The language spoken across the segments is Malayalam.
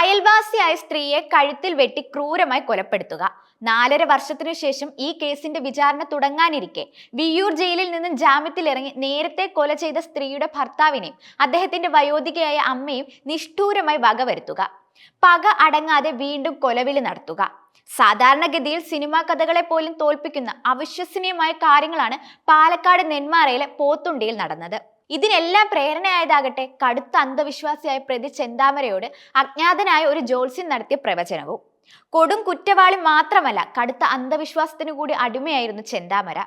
അയൽവാസിയായ സ്ത്രീയെ കഴുത്തിൽ വെട്ടി ക്രൂരമായി കൊലപ്പെടുത്തുക. നാലര വർഷത്തിനു ശേഷം ഈ കേസിന്റെ വിചാരണ തുടങ്ങാനിരിക്കെ. വിയ്യൂർ ജയിലിൽ നിന്നും ജാമ്യത്തിലിറങ്ങി നേരത്തെ കൊല ചെയ്ത സ്ത്രീയുടെ ഭർത്താവിനെയും അദ്ദേഹത്തിന്റെ വയോധികയായ അമ്മയും നിഷ്ഠൂരമായി വകവരുത്തുക. പക അടങ്ങാതെ വീണ്ടും കൊലവിളി നടത്തുക. സാധാരണഗതിയിൽ സിനിമാ കഥകളെ പോലും തോൽപ്പിക്കുന്ന അവിശ്വസനീയമായ കാര്യങ്ങളാണ് പാലക്കാട് നെന്മാറയിലെ പോത്തുണ്ടിയിൽ നടന്നത്. ഇതിനെല്ലാം പ്രേരണയായതാകട്ടെ കടുത്ത അന്ധവിശ്വാസിയായ പ്രതി ചെന്താമരയോട് അജ്ഞാതനായ ഒരു ജ്യോത്സ്യൻ നടത്തിയ പ്രവചനവും. കൊടും കുറ്റവാളി മാത്രമല്ല കടുത്ത അന്ധവിശ്വാസത്തിനു കൂടി അടിമയായിരുന്നു ചെന്താമര.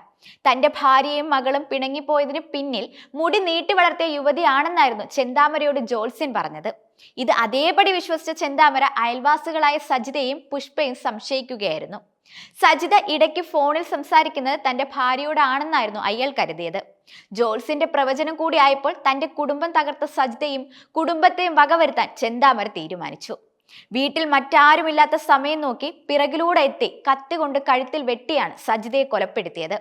തന്റെ ഭാര്യയും മകളും പിണങ്ങിപ്പോയതിനു പിന്നിൽ മുടി നീട്ടി വളർത്തിയ യുവതിയാണെന്നായിരുന്നു ചെന്താമരയോട് ജോത്സ്യൻ പറഞ്ഞത്. ഇത് അതേപടി വിശ്വസിച്ച ചെന്താമര അയൽവാസികളായ സജിതയും പുഷ്പയും സംശയിക്കുകയായിരുന്നു. സജിത ഇടയ്ക്ക് ഫോണിൽ സംസാരിക്കുന്നത് തന്റെ ഭാര്യയോടാണെന്നായിരുന്നു അയാൾ കരുതിയത്. ജോൾസിന്റെ പ്രവചനം കൂടിയായപ്പോൾ തന്റെ കുടുംബം തകർത്ത സജിതയും കുടുംബത്തെയും വകവരുത്താൻ ചെന്താമര തീരുമാനിച്ചു. വീട്ടിൽ മറ്റാരുമില്ലാത്ത സമയം നോക്കി പിറകിലൂടെ എത്തി കത്തി കൊണ്ട് കഴുത്തിൽ വെട്ടിയാണ് സജിതയെ കൊലപ്പെടുത്തിയത്.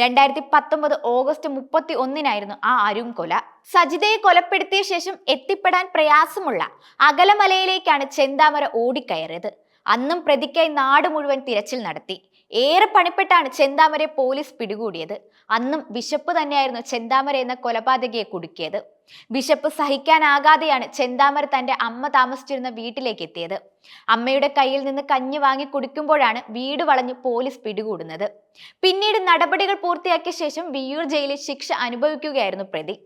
രണ്ടായിരത്തി പത്തൊമ്പത് ഓഗസ്റ്റ് മുപ്പത്തി ഒന്നിനായിരുന്നു ആ അരും കൊല സജിതയെ കൊലപ്പെടുത്തിയ ശേഷം എത്തിപ്പെടാൻ പ്രയാസമുള്ള അകലമലയിലേക്കാണ് ചെന്താമര ഓടിക്കയറിയത്. അന്നും പ്രതിക്കായി നാട് മുഴുവൻ തിരച്ചിൽ നടത്തി. ഏറെ പണിപ്പെട്ടാണ് ചെന്താമരെ പോലീസ് പിടികൂടിയത്. അന്നും ബിഷപ്പ് തന്നെയായിരുന്നു ചെന്താമര എന്ന കൊലപാതകയെ കുടുക്കിയത്. ബിഷപ്പ് സഹിക്കാനാകാതെയാണ് ചെന്താമര തന്റെ അമ്മ താമസിച്ചിരുന്ന വീട്ടിലേക്ക് എത്തിയത്. അമ്മയുടെ കയ്യിൽ നിന്ന് കഞ്ഞി വാങ്ങി കുടിക്കുമ്പോഴാണ് വീട് വളഞ്ഞ് പോലീസ് പിടികൂടുന്നത്. പിന്നീട് നടപടികൾ പൂർത്തിയാക്കിയ ശേഷം വിയൂർ ജയിലിൽ ശിക്ഷ അനുഭവിക്കുകയായിരുന്നു പ്രതി.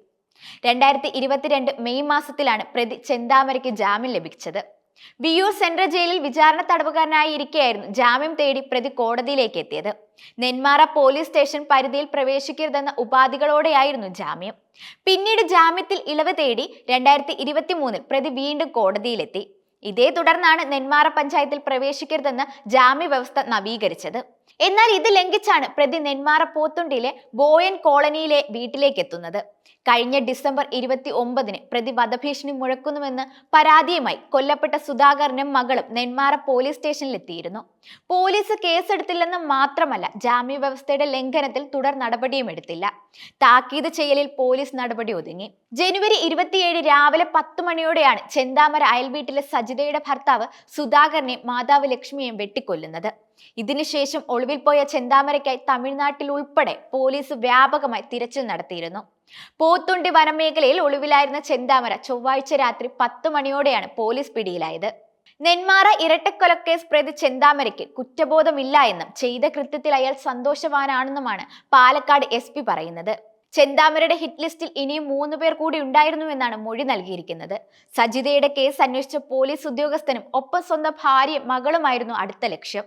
രണ്ടായിരത്തി മെയ് മാസത്തിലാണ് പ്രതി ചെന്താമരയ്ക്ക് ജാമ്യം ലഭിച്ചത്. വിയൂർ സെൻട്രൽ ജയിലിൽ വിചാരണ തടവുകാരനായി ഇരിക്കെയായിരുന്നു ജാമ്യം തേടി പ്രതി കോടതിയിലേക്ക് എത്തിയത്. നെന്മാറ പോലീസ് സ്റ്റേഷൻ പരിധിയിൽ പ്രവേശിക്കരുതെന്ന ഉപാധികളോടെയായിരുന്നു ജാമ്യം. പിന്നീട് ജാമ്യത്തിൽ ഇളവ് തേടി രണ്ടായിരത്തി ഇരുപത്തി മൂന്നിൽ പ്രതി വീണ്ടും കോടതിയിലെത്തി. ഇതേ തുടർന്നാണ് നെന്മാറ പഞ്ചായത്തിൽ പ്രവേശിക്കരുതെന്ന് ജാമ്യ വ്യവസ്ഥ നവീകരിച്ചത്. എന്നാൽ ഇത് ലംഘിച്ചാണ് പ്രതി നെന്മാറ പോത്തുണ്ടിലെ ബോയൻ കോളനിയിലെ വീട്ടിലേക്ക് എത്തുന്നത്. കഴിഞ്ഞ ഡിസംബർ ഇരുപത്തി ഒമ്പതിന് പ്രതി വധഭീഷണി മുഴക്കുന്നുവെന്ന് പരാതിയുമായി കൊല്ലപ്പെട്ട സുധാകരനും മകളും നെന്മാറ പോലീസ് സ്റ്റേഷനിലെത്തിയിരുന്നു. പോലീസ് കേസെടുത്തില്ലെന്ന് മാത്രമല്ല ജാമ്യ വ്യവസ്ഥയുടെ ലംഘനത്തിൽ തുടർ നടപടിയും എടുത്തില്ല. താക്കീത് ചെയ്യലിൽ പോലീസ് നടപടി ഒതുങ്ങി. ജനുവരി ഇരുപത്തിയേഴ് രാവിലെ പത്ത് മണിയോടെയാണ് ചെന്താമര അയൽവീട്ടിലെ സജിതയുടെ ഭർത്താവ് സുധാകരനെ മാതാവ് ലക്ഷ്മിയെയും വെട്ടിക്കൊല്ലുന്നത്. ഇതിനുശേഷം ഒളിവിൽ പോയ ചെന്താമരയ്ക്കായി തമിഴ്നാട്ടിൽ ഉൾപ്പെടെ പോലീസ് വ്യാപകമായി തിരച്ചിൽ നടത്തിയിരുന്നു. പോത്തുണ്ടി വനമേഖലയിൽ ഒളിവിലായിരുന്ന ചെന്താമര ചൊവ്വാഴ്ച രാത്രി പത്ത് മണിയോടെയാണ് പോലീസ് പിടിയിലായത്. നെന്മാറ ഇരട്ടക്കൊലക്കേസ് പ്രതി ചെന്താമരയ്ക്ക് കുറ്റബോധമില്ല എന്നും ചെയ്ത കൃത്യത്തിൽ അയാൾ സന്തോഷവാനാണെന്നുമാണ് പാലക്കാട് എസ് പറയുന്നത്. ചെന്താമരയുടെ ഹിറ്റ് ലിസ്റ്റിൽ ഇനിയും മൂന്ന് പേർ കൂടി ഉണ്ടായിരുന്നു എന്നാണ് മൊഴി നൽകിയിരിക്കുന്നത്. സജിതയുടെ കേസ് അന്വേഷിച്ച പോലീസ് ഉദ്യോഗസ്ഥനും ഒപ്പം സ്വന്തം ഭാര്യയും മകളുമായിരുന്നു അടുത്ത ലക്ഷ്യം.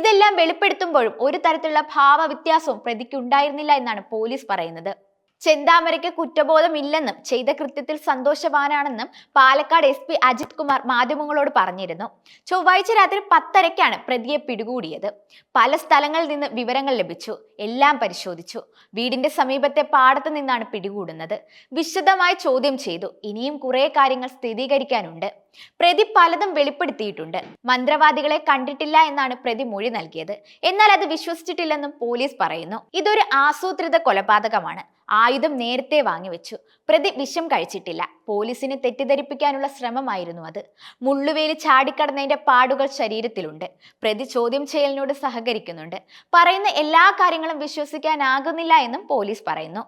ഇതെല്ലാം വെളിപ്പെടുത്തുമ്പോഴും ഒരു തരത്തിലുള്ള ഭാവവ്യത്യാസവും പ്രതിക്ക് ഉണ്ടായിരുന്നില്ല എന്നാണ് പോലീസ് പറയുന്നത്. ചെന്താമരയ്ക്ക് കുറ്റബോധമില്ലെന്നും ചെയ്ത കൃത്യത്തിൽ സന്തോഷവാനാണെന്നും പാലക്കാട് എസ് പി അജിത് കുമാർ മാധ്യമങ്ങളോട് പറഞ്ഞിരുന്നു. ചൊവ്വാഴ്ച രാത്രി പത്തരയ്ക്കാണ് പ്രതിയെ പിടികൂടിയത്. പല സ്ഥലങ്ങളിൽ നിന്ന് വിവരങ്ങൾ ലഭിച്ചു. എല്ലാം പരിശോധിച്ചു. വീടിന്റെ സമീപത്തെ പാടത്ത് നിന്നാണ് പിടികൂടുന്നത്. വിശദമായി ചോദ്യം ചെയ്തു. ഇനിയും കുറെ കാര്യങ്ങൾ സ്ഥിരീകരിക്കാനുണ്ട്. പ്രതി പലതും വെളിപ്പെടുത്തിയിട്ടുണ്ട്. മന്ത്രവാദികളെ കണ്ടിട്ടില്ല എന്നാണ് പ്രതി മൊഴി നൽകിയത്. എന്നാൽ അത് വിശ്വസിച്ചിട്ടില്ലെന്നും പോലീസ് പറയുന്നു. ഇതൊരു ആസൂത്രിത കൊലപാതകമാണ്. ആയുധം നേരത്തെ വാങ്ങിവെച്ചു പ്രതി വിഷം കഴിച്ചിട്ടില്ല. പോലീസിനെ തെറ്റിദ്ധരിപ്പിക്കാനുള്ള ശ്രമമായിരുന്നു അത്. മുള്ളുവേലി ചാടിക്കടന്നതിന്റെ പാടുകൾ ശരീരത്തിലുണ്ട്. പ്രതി ചോദ്യം ചെയ്യലിനോട് സഹകരിക്കുന്നുണ്ട്. പറയുന്ന എല്ലാ കാര്യങ്ങളും വിശ്വസിക്കാനാകുന്നില്ല എന്നും പോലീസ് പറയുന്നു.